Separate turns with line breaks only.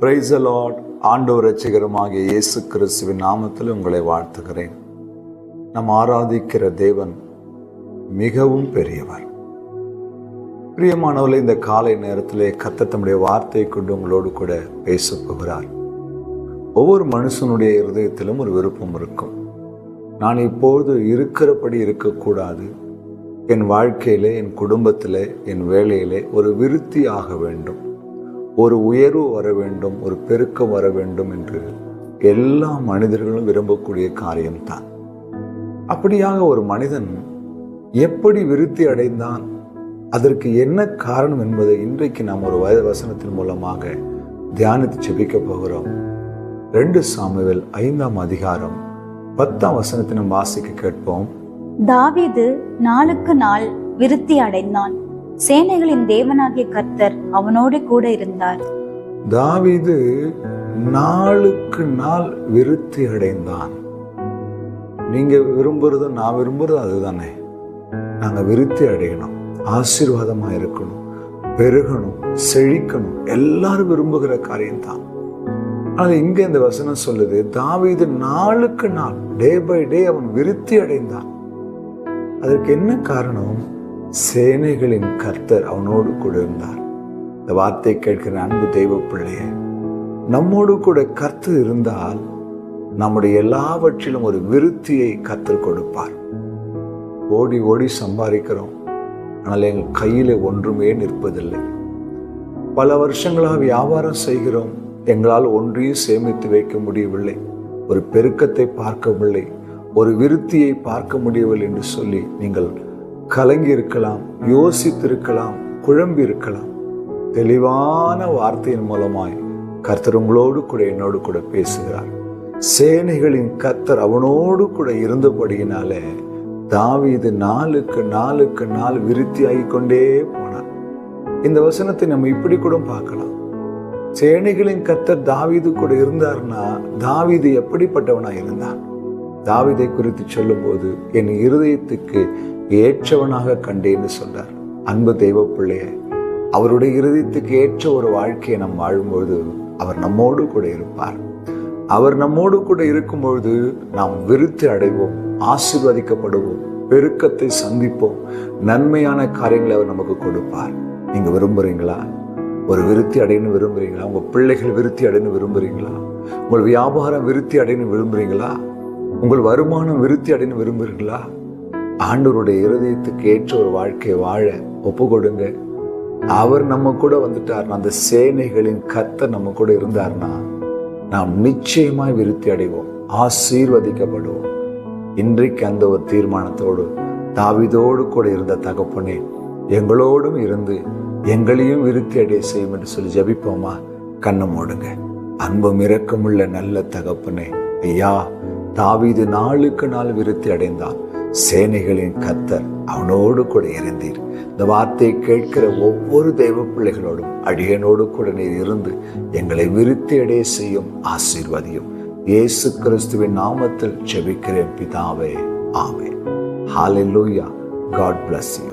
Price allot ஆண்டவர் ரட்சகரமாகிய இயேசு கிறிஸ்துவின் நாமத்தில் உங்களை வாழ்த்துகிறேன். நாம் ஆராதிக்கிற தேவன் மிகவும் பெரியவர். பிரியமானவர்கள் இந்த காலை நேரத்திலே கத்த தம்முடைய வார்த்தையை கொண்டு உங்களோடு கூட பேசப் போகிறார். ஒவ்வொரு மனுஷனுடைய இருதயத்திலும் ஒரு விருப்பம் இருக்கும். நான் இப்பொழுது இருக்கிறபடி இருக்கக்கூடாது. என் வாழ்க்கையிலே என் குடும்பத்திலே என் வேலையிலே ஒரு விருத்தி ஆக வேண்டும். ஒரு உயர்வு வர வேண்டும் ஒரு பெருக்கம் வர வேண்டும் என்று எல்லா மனிதர்களும் விரும்பக்கூடிய காரியம்தான். அப்படியாக ஒரு மனிதன் எப்படி விருத்தி அடைந்தான் அதற்கு என்ன காரணம் என்பதை இன்றைக்கு நாம் ஒரு வயது வசனத்தின் மூலமாக தியானித்து செபிக்க போகிறோம். ரெண்டு சாமுவேல் ஐந்தாம் அதிகாரம் பத்தாம் வசனத்தினம் வாசிக்க கேட்போம்.
தாவிது நாளுக்கு நாள் விருத்தி அடைந்தான். சேனைகளின் தேவனாகிய கர்த்தர் அவனோடு கூட இருந்தார்.
தாவிது நாளுக்கு நாள் விருத்தி அடைந்தான். நீங்க விரும்புறதும் நான் விரும்புறதும் அதுதானே. நாங்க விருத்தி அடையணும் ஆசீர்வாதமா இருக்கணும் பெருகணும் செழிக்கணும். எல்லாரும் விரும்புகிற காரியம்தான். ஆனால் இங்க இந்த வசனம் சொல்லுது தாவீது நாளுக்கு நாள் டே பை டே அவன் விருத்தி அடைந்தான். அதற்கு என்ன காரணம்? சேனைகளின் கர்த்தர் அவனோடு கூட இருந்தார். இந்த வார்த்தை கேட்கிற அன்பு தெய்வ பிள்ளைய நம்மோடு கூட கர்த்தர் இருந்தால் நம்முடைய எல்லாவற்றிலும் ஒரு விருத்தியை கர்த்தர் கொடுப்பார். ஓடி ஓடி சம்பாதிக்கிறோம் ஆனால் எங்கள் கையில் ஒன்றுமே நிற்பதில்லை. பல வருஷங்களாக வியாபாரம் செய்கிறோம் எங்களால் ஒன்றையும் சேமித்து வைக்க முடியவில்லை. ஒரு பெருக்கத்தை பார்க்கவில்லை ஒரு விருத்தியை பார்க்க முடியவில்லை என்று சொல்லி நீங்கள் கலங்கி இருக்கலாம் யோசித்திருக்கலாம் குழம்பி இருக்கலாம் தெளிவான வார்த்தையின் மூலமாய் கர்த்தர் உங்களோடு கூட என்னோடு கூட பேசுகிறார். சேனைகளின் கர்த்தர் அவனோடு கூட இருந்தபடியினாலே தாவீது நாளுக்கு நாளுக்கு நாள் விருத்தியாகி கொண்டே போனார். இந்த வசனத்தை நம்ம இப்படி கூட பார்க்கலாம். சேனைகளின் கர்த்தர் தாவீது கூட இருந்தார்னா தாவீது எப்படிப்பட்டவனாக இருந்தான் தாவிதை குறித்து சொல்லும்போது என் இருதயத்துக்கு ஏற்றவனாக கண்டேன்னு சொன்னார். அன்பு தெய்வ பிள்ளைய அவருடைய இருதயத்துக்கு ஏற்ற ஒரு வாழ்க்கையை நாம் வாழும்பொழுது அவர் நம்மோடு கூட இருப்பார். அவர் நம்மோடு கூட இருக்கும்பொழுது நாம் விருத்தி அடைவோம் ஆசிர்வதிக்கப்படுவோம் பெருக்கத்தை சந்திப்போம் நன்மையான காரியங்களை அவர் நமக்கு கொடுப்பார். நீங்க விரும்புறீங்களா? ஒரு விருத்தி அடையணும் விரும்புறீங்களா? உங்க பிள்ளைகள் விருத்தி அடையணும் விரும்புறீங்களா? உங்கள் வியாபாரம் விருத்தி அடையணும் விரும்புறீங்களா? உங்கள் வருமானம் விருத்தி அடையணும் விரும்புகிறீங்களா ஆண்டவருடைய இருதயத்துக்கு ஏற்ற ஒரு வாழ்க்கையை வாழ ஒப்பு கொடுங்க அவர் நம்ம கூட வந்துட்டார் அந்த சேனைகளின் கத்த நம்ம கூட இருந்தார்னா நாம் நிச்சயமாய் விருத்தி அடைவோம் ஆசீர்வதிக்கப்படுவோம். இன்றைக்கு அந்த ஒரு தீர்மானத்தோடு தாவிதோடு கூட இருந்த தகப்பனே எங்களோடும் இருந்து எங்களையும் விருத்தி அடைய செய்யும் என்று சொல்லி ஜபிப்போமா? கண்ணம் மூடுங்க. அன்பும் இரக்கமுள்ள நல்ல தகப்பனே ஐயா தாவீது நாளுக்கு நாள் விருத்தி அடைந்தான். சேனைகளின் கத்தர் அவனோடு கூட இருந்தீர். இந்த வார்த்தையை கேட்கிற ஒவ்வொரு தெய்வ பிள்ளைகளோடும் அடியனோடு கூட நீர் இருந்து எங்களை விருத்தி அடைய செய்யும் ஆசீர்வதியும். இயேசு கிறிஸ்துவின் நாமத்தில் செபிக்கிறேன் பிதாவே. ஆமே ஹாலெல்லூயா காட் பிளஸ் யூ